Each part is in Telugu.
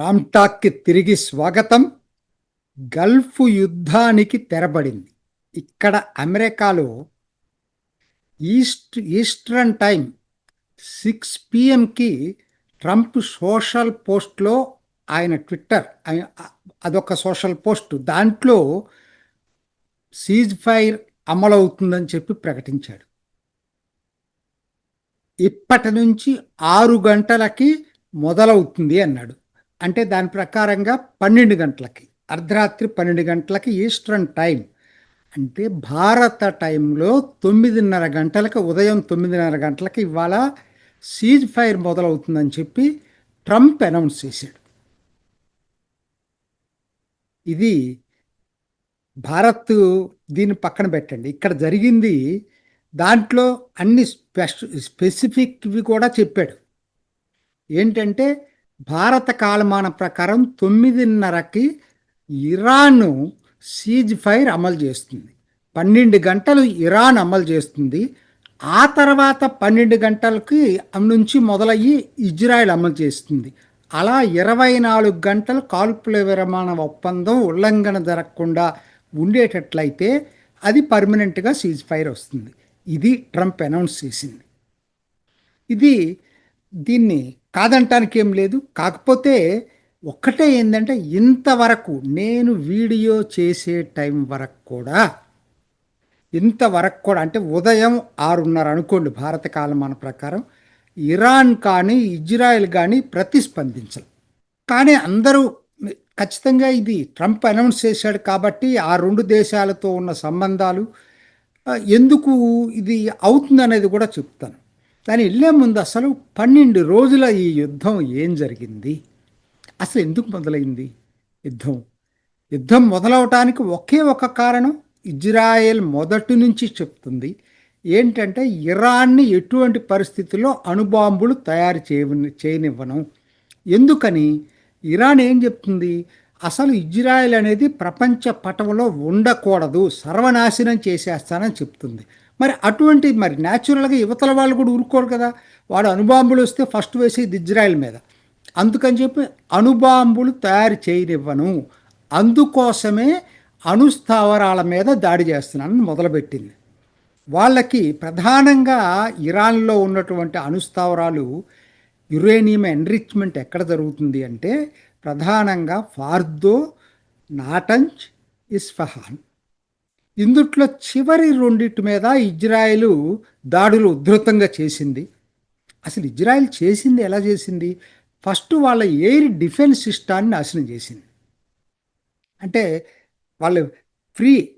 రామ్టాక్కి తిరిగి స్వాగతం. గల్ఫ్ యుద్ధానికి తెరబడింది. ఇక్కడ అమెరికాలో ఈస్ట్ ఈస్టర్న్ టైం సిక్స్ పిఎంకి ట్రంప్ సోషల్ పోస్ట్లో ఆయన ట్విట్టర్ అదొక సోషల్ పోస్ట్. దాంట్లో సీజ్ ఫైర్ అమలవుతుందని చెప్పి ప్రకటించాడు. ఇప్పటి నుంచి ఆరు గంటలకి మొదలవుతుంది అన్నాడు. అంటే దాని ప్రకారంగా పన్నెండు గంటలకి అర్ధరాత్రి పన్నెండు గంటలకి ఈస్టర్న్ టైం అంటే భారత టైంలో తొమ్మిదిన్నర గంటలకు ఉదయం తొమ్మిదిన్నర గంటలకి ఇవాళ సీజ్ ఫైర్ మొదలవుతుందని చెప్పి ట్రంప్ అనౌన్స్ చేశాడు. ఇది భారత్ దీన్ని పక్కన పెట్టండి. ఇక్కడ జరిగింది దాంట్లో అన్ని స్పెష స్పెసిఫిక్వి కూడా చెప్పాడు. ఏంటంటే భారత కాలమాన ప్రకారం తొమ్మిదిన్నరకి ఇరాన్ సీజ్ ఫైర్ అమలు చేస్తుంది. పన్నెండు గంటలు ఇరాన్ అమలు చేస్తుంది. ఆ తర్వాత పన్నెండు గంటలకి నుంచి మొదలయ్యి ఇజ్రాయెల్ అమలు చేస్తుంది. అలా ఇరవై నాలుగు గంటలు కాల్పుల విరమణ ఒప్పందం ఉల్లంఘన జరగకుండా ఉండేటట్లయితే అది పర్మనెంట్గా సీజ్ ఫైర్ వస్తుంది. ఇది ట్రంప్ అనౌన్స్ చేసింది. ఇది దీన్ని కాదంటానికి ఏం లేదు. కాకపోతే ఒక్కటే ఏంటంటే ఇంతవరకు నేను వీడియో చేసే టైం వరకు కూడా ఇంతవరకు కూడా అంటే ఉదయం ఆరున్నర అనుకోండి భారత కాలమాన ప్రకారం ఇరాన్ కానీ ఇజ్రాయెల్ కానీ ప్రతిస్పందించరు కానీ అందరూ ఖచ్చితంగా ఇది ట్రంప్ అనౌన్స్ చేశాడు కాబట్టి ఆ రెండు దేశాలతో ఉన్న సంబంధాలు ఎందుకు ఇది అవుతుంది అనేది కూడా చెప్తాను. కానీ వెళ్ళే ముందు అసలు పన్నెండు రోజుల ఈ యుద్ధం ఏం జరిగింది? అసలు ఎందుకు మొదలైంది యుద్ధం? యుద్ధం మొదలవటానికి ఒకే ఒక కారణం ఇజ్రాయెల్ మొదటి నుంచి చెప్తుంది. ఏంటంటే ఇరాన్ని ఎటువంటి పరిస్థితుల్లో అణుబాంబులు తయారు చేయని చేయనివ్వను. ఎందుకని? ఇరాన్ ఏం చెప్తుంది? అసలు ఇజ్రాయెల్ అనేది ప్రపంచ పటంలో ఉండకూడదు సర్వనాశనం చేసేస్తానని చెప్తుంది. మరి అటువంటి మరి న్యాచురల్గా యువతల వాళ్ళు కూడా ఊరుకోరు కదా. వాడు అణుబాంబులు వస్తే ఫస్ట్ వేసేది ఇజ్రాయెల్ మీద. అందుకని చెప్పి అణుబాంబులు తయారు చేయనివ్వను. అందుకోసమే అణుస్థావరాల మీద దాడి చేస్తున్నానని మొదలుపెట్టింది. వాళ్ళకి ప్రధానంగా ఇరాన్లో ఉన్నటువంటి అణుస్థావరాలు యురేనియం ఎన్రిచ్మెంట్ ఎక్కడ జరుగుతుంది అంటే ప్రధానంగా ఫార్దో నాటంజ్ ఇస్ఫహాన్. ఇందుట్లో చివరి రెండిటి మీద ఇజ్రాయెలు దాడులు ఉధృతంగా చేసింది. అసలు ఇజ్రాయెల్ చేసింది ఎలా చేసింది? ఫస్ట్ వాళ్ళ ఎయిర్ డిఫెన్స్ సిస్టాన్ని నాశనం చేసింది. అంటే వాళ్ళు ఫ్రీ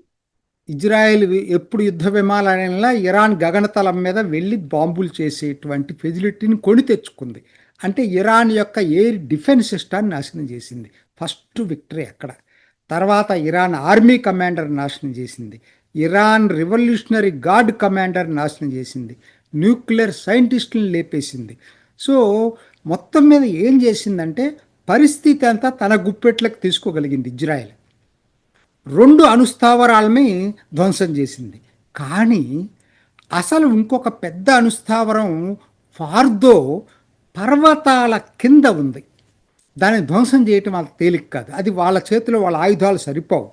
ఇజ్రాయెల్ ఎప్పుడు యుద్ధ విమానాలైనా ఇరాన్ గగనతలం మీద వెళ్ళి బాంబులు చేసేటువంటి ఫెసిలిటీని కొని తెచ్చుకుంది. అంటే ఇరాన్ యొక్క ఎయిర్ డిఫెన్స్ సిస్టాన్ని నాశనం చేసింది. ఫస్ట్ విక్టరీ అక్కడ. తర్వాత ఇరాన్ ఆర్మీ కమాండర్ నాశనం చేసింది. ఇరాన్ రివల్యూషనరీ గార్డ్ కమాండర్ నాశనం చేసింది. న్యూక్లియర్ సైంటిస్టులను లేపేసింది. సో మొత్తం మీద ఏం చేసిందంటే పరిస్థితి అంతా తన గుప్పెట్లకు తీసుకోగలిగింది ఇజ్రాయెల్. రెండు అనుస్థావరాలని ధ్వంసం చేసింది. కానీ అసలు ఇంకొక పెద్ద అనుస్థావరం ఫార్దో పర్వతాల కింద ఉంది. దాన్ని ధ్వంసం చేయటం వాళ్ళ తేలిక కాదు. అది వాళ్ళ చేతిలో వాళ్ళ ఆయుధాలు సరిపోవు.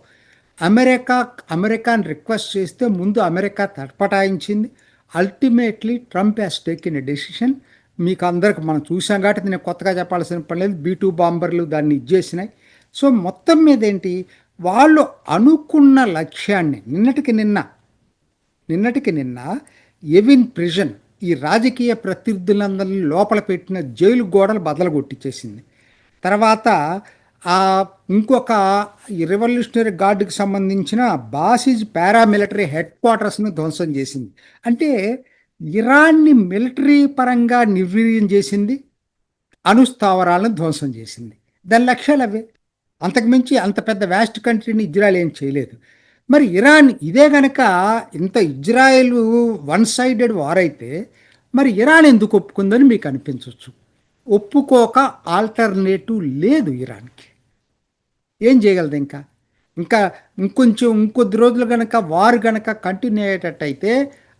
అమెరికా అమెరికాని రిక్వెస్ట్ చేస్తే ముందు America తటపటాయించింది. Ultimately Trump has taken a decision మీకు అందరికి మనం చూసాం కాబట్టి నేను కొత్తగా చెప్పాల్సిన పని లేదు. బీ టూ బాంబర్లు దాన్ని ఇచ్చేసినాయి సో మొత్తం మీద ఏంటి? వాళ్ళు అనుకున్న లక్ష్యాన్ని నిన్నటికి నిన్న నిన్నటికి నిన్న ఎవిన్ ప్రిజన్ ఈ రాజకీయ ప్రత్యర్థులందరినీ లోపల పెట్టిన జైలు గోడలు బదలగొట్టించేసింది తర్వాత ఆ ఇంకొక రెవల్యూషనరీ గార్డుకి సంబంధించిన బాసిజ్ పారామిలిటరీ హెడ్ క్వార్టర్స్ని ధ్వంసం చేసింది. అంటే ఇరాన్ని మిలిటరీ పరంగా నిర్వీర్యం చేసింది అణుస్థావరాలను ధ్వంసం చేసింది. దాని లక్ష్యాలు అవే. అంతకుమించి అంత పెద్ద వ్యాస్ట్ కంట్రీని ఇజ్రాయెల్ ఏం చేయలేదు. మరి ఇరాన్ ఇదే గనక ఇంత ఇజ్రాయెల్ వన్ సైడెడ్ వార్ అయితే మరి ఇరాన్ ఎందుకు ఒప్పుకుందని మీకు అనిపించవచ్చు ఒప్పుకోక ఆల్టర్నేటివ్ లేదు ఇరాన్కి. ఏం చేయగలదు ఇంకా? ఇంకా ఇంకొంచెం ఇంకొద్ది రోజులు కనుక వారు కనుక కంటిన్యూ అయ్యేటట్టయితే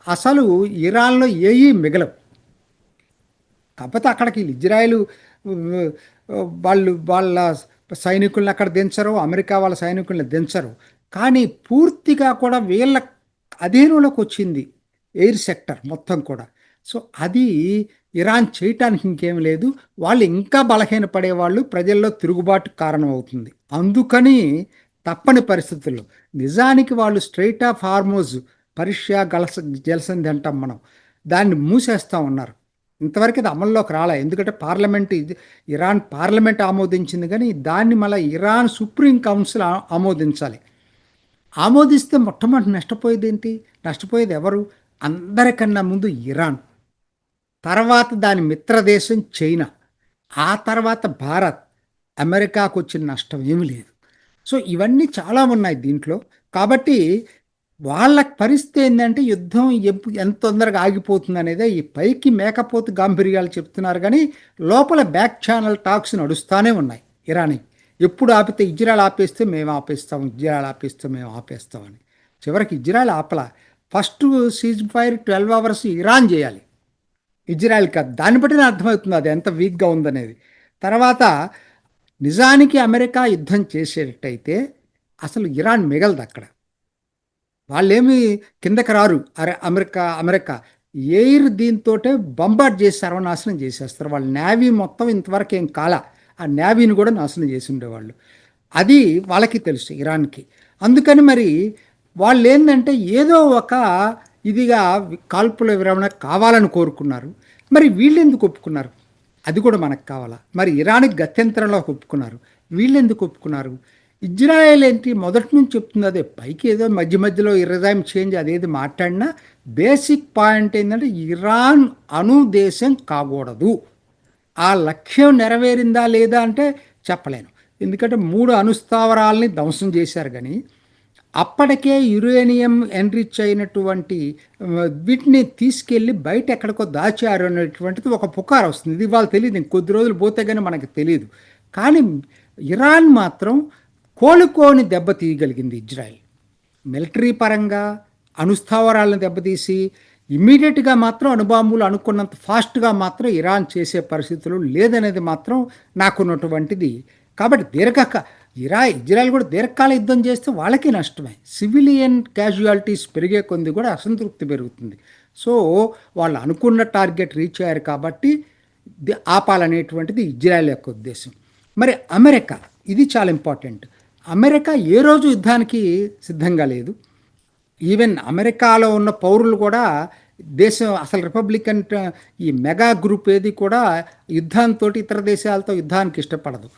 అసలు ఇరాన్లో ఏవి మిగలవు. కాకపోతే అక్కడికి ఇజ్రాయెల్ వాళ్ళు వాళ్ళ సైనికుల్ని అక్కడ దించరు అమెరికా వాళ్ళ సైనికుల్ని దించరు. కానీ పూర్తిగా కూడా వీళ్ళ అధీనంలోకి వచ్చింది ఎయిర్ సెక్టర్ మొత్తం కూడా. సో అది ఇరాన్ చేయటానికి ఇంకేం లేదు. వాళ్ళు ఇంకా బలహీన వాళ్ళు ప్రజల్లో తిరుగుబాటు కారణం అవుతుంది అందుకని తప్పని పరిస్థితుల్లో నిజానికి వాళ్ళు స్ట్రైట్ ఆఫ్ హార్మోజ్ పరీక్ష గలస జలసంధి అంటాం మనం. దాన్ని మూసేస్తూ ఉన్నారు. ఇంతవరకు అది అమల్లోకి రాలే? ఎందుకంటే పార్లమెంట్ ఇరాన్ పార్లమెంట్ ఆమోదించింది కానీ దాన్ని మళ్ళీ ఇరాన్ సుప్రీం కౌన్సిల్ ఆమోదించాలి. ఆమోదిస్తే మొట్టమొదటి నష్టపోయేది ఏంటి? నష్టపోయేది ఎవరు? అందరికన్నా ముందు ఇరాన్. తర్వాత దాని మిత్రదేశం చైనా. ఆ తర్వాత భారత్. అమెరికాకు వచ్చిన నష్టం ఏమీ లేదు. సో ఇవన్నీ చాలా ఉన్నాయి దీంట్లో. కాబట్టి వాళ్ళ పరిస్థితి ఏంటంటే యుద్ధం ఎంత తొందరగా ఆగిపోతుంది అనేది ఈ పైకి మేకపోతు గాంభీర్యాలు చెప్తున్నారు కానీ లోపల బ్యాక్ ఛానల్ టాక్స్ నడుస్తూనే ఉన్నాయి ఇరానీ. ఎప్పుడు ఆపితే ఇజ్రాయల్ ఆపేస్తే మేము ఆపేస్తాం ఇజ్రాయల్ ఆపేస్తే మేము ఆపేస్తామని చివరికి Israel ఆపల. First cease fire twelve hours Iran చేయాలి. ఇజ్రాయెల్ కాదు దాన్ని బట్టి అర్థమవుతుంది అది ఎంత వీక్గా ఉందనేది. తర్వాత నిజానికి అమెరికా యుద్ధం చేసేటట్టయితే అసలు ఇరాన్ మిగలదు అక్కడ. వాళ్ళేమి కిందకి రారు. అరే అమెరికా అమెరికా. ఎయిర్ దీంతో బంబార్డ్ చేసి సర్వనాశనం చేసేస్తారు. వాళ్ళ నేవీ మొత్తం ఇంతవరకు ఏం కాల. ఆ నేవీని కూడా నాశనం చేసి ఉండేవాళ్ళు. అది వాళ్ళకి తెలుసు ఇరాన్కి. అందుకని మరి వాళ్ళు ఏంటంటే ఏదో ఒక ఇదిగా కాల్పుల విరమణ కావాలని కోరుకున్నారు. మరి వీళ్ళెందుకు ఒప్పుకున్నారు? అది కూడా మనకు కావాలా? మరి ఇరాన్కి గత్యంతరంలో ఒప్పుకున్నారు. వీళ్ళెందుకు ఒప్పుకున్నారు? ఇజ్రాయెల్ ఏంటి? మొదటి నుంచి చెప్తుంది అదే. పైకి ఏదో మధ్య మధ్యలో ఇరదాయం చేంజ్ అదేది మాట్లాడినా బేసిక్ పాయింట్ ఏంటంటే ఇరాన్ అణు దేశం కాకూడదు. ఆ లక్ష్యం నెరవేరిందా లేదా అంటే చెప్పలేను. ఎందుకంటే మూడు అనుస్థావరాలని ధ్వంసం చేశారు కానీ అప్పటికే యురేనియం ఎన్రిచ్ అయినటువంటి వీటిని తీసుకెళ్ళి బయట ఎక్కడికో దాచారు అనేటువంటిది ఒక పుకారు వస్తుంది. ఇది వాళ్ళు తెలియదు కొద్ది రోజులు పోతే కానీ మనకు తెలియదు కానీ ఇరాన్ మాత్రం కోలుకోని దెబ్బ తీయగలిగింది ఇజ్రాయెల్. మిలిటరీ పరంగా అణుస్థావరాలను దెబ్బతీసి ఇమ్మీడియట్గా మాత్రం అణుబాంబులు అనుకున్నంత ఫాస్ట్గా మాత్రం ఇరాన్ చేసే పరిస్థితులు లేదనేది మాత్రం నాకున్నటువంటిది. కాబట్టి దీర్ఘక ఇరా ఇజ్రాయెల్ కూడా దీర్ఘకాల యుద్ధం చేస్తే వాళ్ళకి నష్టమే. సివిలియన్ క్యాజువాలిటీస్ పెరిగే కొద్ది కూడా అసంతృప్తి పెరుగుతుంది. సో వాళ్ళు అనుకున్న టార్గెట్ రీచ్ అయ్యారు కాబట్టి ఆపాలనేటువంటిది ఇజ్రాయెల్ యొక్క ఉద్దేశం. మరి అమెరికా ఇది చాలా ఇంపార్టెంట్. అమెరికా ఏ రోజు యుద్ధానికి సిద్ధంగా లేదు. ఈవెన్ అమెరికాలో ఉన్న పౌరులు కూడా దేశం అసలు రిపబ్లికన్ ఈ మెగా గ్రూప్ ఏది కూడా యుద్ధంతో ఇతర దేశాలతో యుద్ధానికి ఇష్టపడదు.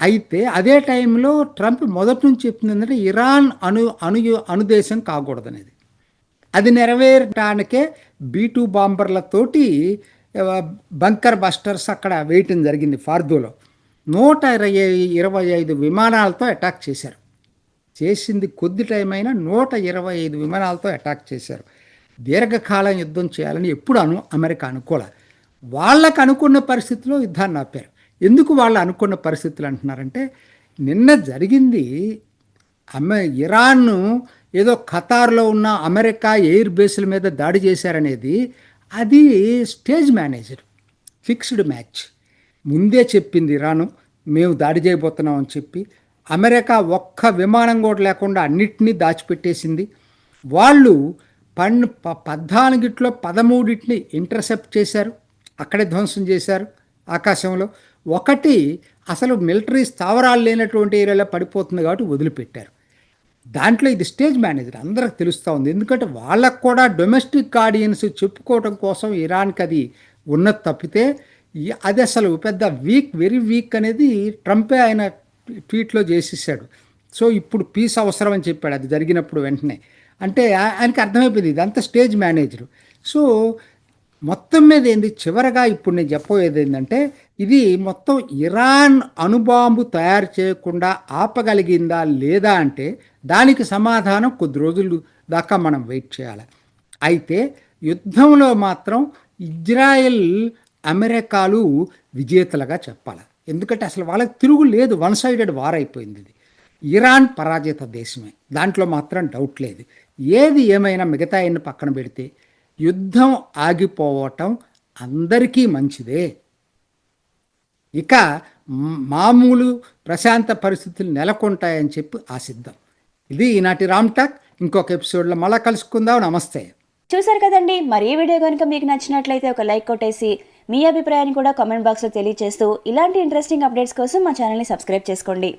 అయితే అదే టైంలో ట్రంప్ మొదటి నుంచి చెప్తుంది ఏంటంటే ఇరాన్ అణు అణు అణుదేశం కాకూడదనేది. అది నెరవేరటానికే బీ టూ బాంబర్లతోటి బంకర్ బస్టర్స్ అక్కడ వేయటం జరిగింది ఫార్దోలో. నూట ఇరవై ఇరవై ఐదు విమానాలతో అటాక్ చేశారు. చేసింది కొద్ది టైం అయినా నూట ఇరవై ఐదు విమానాలతో అటాక్ చేశారు. దీర్ఘకాలం యుద్ధం చేయాలని ఎప్పుడు అను అమెరికా అనుకోలే. వాళ్ళకు అనుకున్న పరిస్థితిలో యుద్ధాన్ని ఆపారు. ఎందుకు వాళ్ళు అనుకున్న పరిస్థితులు అంటున్నారంటే నిన్న జరిగింది అమె ఇరాన్ ఏదో ఖతార్లో ఉన్న అమెరికా ఎయిర్ బేస్ల మీద దాడి చేశారనేది అది స్టేజ్ మేనేజర్ ఫిక్స్డ్ మ్యాచ్. ముందే చెప్పింది ఇరాను మేము దాడి చేయబోతున్నాం అని చెప్పి. అమెరికా ఒక్క విమానం కూడా లేకుండా అన్నిటినీ దాచిపెట్టేసింది. వాళ్ళు పన్ను ప పద్నాలుగిట్లో పదమూడింటిని ఇంటర్సెప్ట్ చేశారు. అక్కడే ధ్వంసం చేశారు ఆకాశంలో. ఒకటి అసలు మిలిటరీ స్థావరాలు లేనటువంటి ఏరియాలో పడిపోతుంది కాబట్టి వదిలిపెట్టారు. దాంట్లో ఇది స్టేజ్ మేనేజర్ అందరికి తెలుస్తూ ఉంది. ఎందుకంటే వాళ్ళకు కూడా డొమెస్టిక్ ఆడియన్స్ చెప్పుకోవడం కోసం ఇరాన్కి అది ఉన్నది తప్పితే అది అసలు పెద్ద వీక్ వెరీ వీక్ అనేది ట్రంపే ఆయన ట్వీట్లో చేసేసాడు. సో ఇప్పుడు పీస్ అవసరం అని చెప్పాడు. అది జరిగినప్పుడు వెంటనే. అంటే ఆయనకి అర్థమైపోయింది ఇదంతా స్టేజ్ మేనేజరు. సో మొత్తం మీద ఏంది? చివరగా ఇప్పుడు నేను చెప్పబోయేది ఏంటంటే ఇది మొత్తం ఇరాన్ అణుబాంబు తయారు చేయకుండా ఆపగలిగిందా లేదా అంటే దానికి సమాధానం కొద్ది రోజులు దాకా మనం వెయిట్ చేయాలి. అయితే యుద్ధంలో మాత్రం ఇజ్రాయెల్ అమెరికాలు విజేతలుగా చెప్పాలి. ఎందుకంటే అసలు వాళ్ళకి తిరుగు లేదు వన్ సైడెడ్ వార్ అయిపోయింది ఇది. ఇరాన్ పరాజిత దేశమే దాంట్లో మాత్రం డౌట్ లేదు. ఏది ఏమైనా మిగతా ఎన్ని పక్కన పెడితే యుద్ధం ఆగిపోవటం అందరికీ మంచిదే. ఇక మామూలు ప్రశాంత పరిస్థితులు నెలకొంటాయని చెప్పి ఆశిద్దాం. ఇది ఈనాటి రామ్ టాక్. ఇంకొక ఎపిసోడ్లో మళ్ళీ కలుసుకుందాం. నమస్తే. చూసారు కదండి మరి ఈ వీడియో కనుక మీకు నచ్చినట్లయితే ఒక లైక్ కొట్టేసి మీ అభిప్రాయాన్ని కూడా కామెంట్ బాక్స్లో తెలియజేస్తూ ఇలాంటి ఇంట్రెస్టింగ్ అప్డేట్స్ కోసం మా ఛానల్ని సబ్స్క్రైబ్ చేసుకోండి.